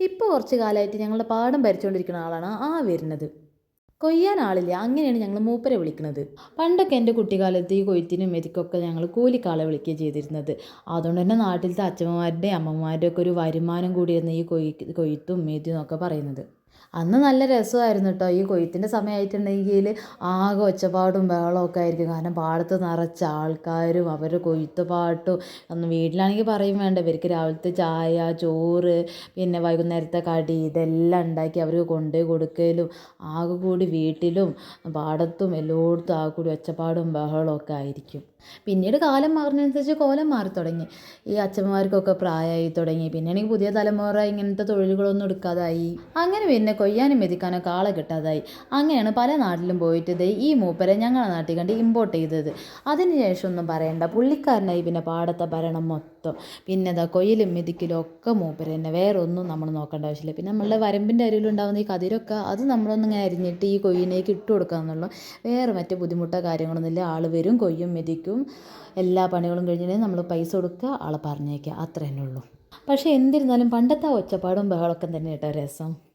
ഇപ്പോൾ കുറച്ച് കാലമായിട്ട് ഞങ്ങളുടെ പാടം ഭരിച്ചുകൊണ്ടിരിക്കുന്ന ആളാണ് ആ വരുന്നത്. കൊയ്യാൻ ആളില്ല അങ്ങനെയാണ് ഞങ്ങൾ മൂപ്പരെ വിളിക്കുന്നത്. പണ്ടൊക്കെ എന്റെ കുട്ടിക്കാലത്ത് ഈ കൊയ്ത്തിനും മെതിക്കൊക്കെ ഞങ്ങൾ കൂലിക്കാളെ വിളിക്കുക ചെയ്തിരുന്നത്. അതുകൊണ്ട് തന്നെ നാട്ടിലത്തെ അച്ഛന്മാരുടെയും അമ്മമാരുടെയും ഒക്കെ ഒരു വരുമാനം കൂടിയിരുന്നു ഈ കൊയ് കൊയ്ത്തും മെതിയും പറയുന്നത്. അന്ന് നല്ല രസമായിരുന്നു കേട്ടോ ഈ കൊയ്ത്തിന്റെ സമയമായിട്ടുണ്ടെങ്കിൽ ആകെ ഒച്ചപ്പാടും ബഹളമൊക്കെ ആയിരിക്കും. കാരണം പാടത്ത് നിറച്ച ആൾക്കാരും അവരുടെ കൊയ്ത്ത് പാട്ടും അന്ന് വീട്ടിലാണെങ്കിൽ പറയും വേണ്ട. ഇവർക്ക് രാവിലത്തെ ചായ ചോറ് പിന്നെ വൈകുന്നേരത്തെ കടി ഇതെല്ലാം ഉണ്ടാക്കി അവർക്ക് കൊണ്ടുപോയി കൊടുക്കലും ആകെ കൂടി വീട്ടിലും പാടത്തും എല്ലായിടത്തും ആകെ കൂടി ഒച്ചപ്പാടും ബഹളമൊക്കെ ആയിരിക്കും. പിന്നീട് കാലം മാറുന്നതനുസരിച്ച് കോലം മാറി തുടങ്ങി. ഈ അച്ഛന്മാർക്കൊക്കെ പ്രായമായി തുടങ്ങി. പിന്നെ പിന്നെയാണെങ്കിൽ പുതിയ തലമുറ ഇങ്ങനത്തെ തൊഴിലുകളൊന്നും എടുക്കാതായി. അങ്ങനെ പിന്നെ കൊയ്യാനും മെതിക്കാനൊക്കെ ആളെ കിട്ടാതായി. അങ്ങനെയാണ് പല നാട്ടിലും പോയിട്ട് ദേ ഈ മൂപ്പരെ ഞങ്ങളുടെ നാട്ടിൽ കണ്ട് ഇമ്പോർട്ട് ചെയ്തത്. അതിനുശേഷം ഒന്നും പറയണ്ട. പുള്ളിക്കാരനായി പിന്നെ പാടത്തെ ഭരണം മൊത്തം. പിന്നെ ഇതാ കൊയ്യലും മെതിക്കലും ഒക്കെ മൂപ്പര് തന്നെ. വേറെ ഒന്നും നമ്മൾ നോക്കേണ്ട ആവശ്യമില്ല. പിന്നെ നമ്മളുടെ വരമ്പിന്റെ അരിയിലുണ്ടാകുന്ന ഈ കതിരൊക്കെ അത് നമ്മളൊന്നും അരിഞ്ഞിട്ട് ഈ കൊയ്യിനേക്ക് ഇട്ട് കൊടുക്കുക വേറെ മറ്റു ബുദ്ധിമുട്ടോ കാര്യങ്ങളൊന്നുമില്ല ആൾ വരും കൊയ്യും മെതിക്കും. എല്ലാ പണികളും കഴിഞ്ഞിട്ടുണ്ടെങ്കിൽ നമ്മൾ പൈസ കൊടുക്കുക ആളെ പറഞ്ഞേക്കുക അത്ര തന്നെ ഉള്ളൂ. പക്ഷേ എന്തിരുന്നാലും പണ്ടത്തെ ഒച്ചപ്പാടും ബഹളമൊക്കെ തന്നെ കേട്ടോ. രസം.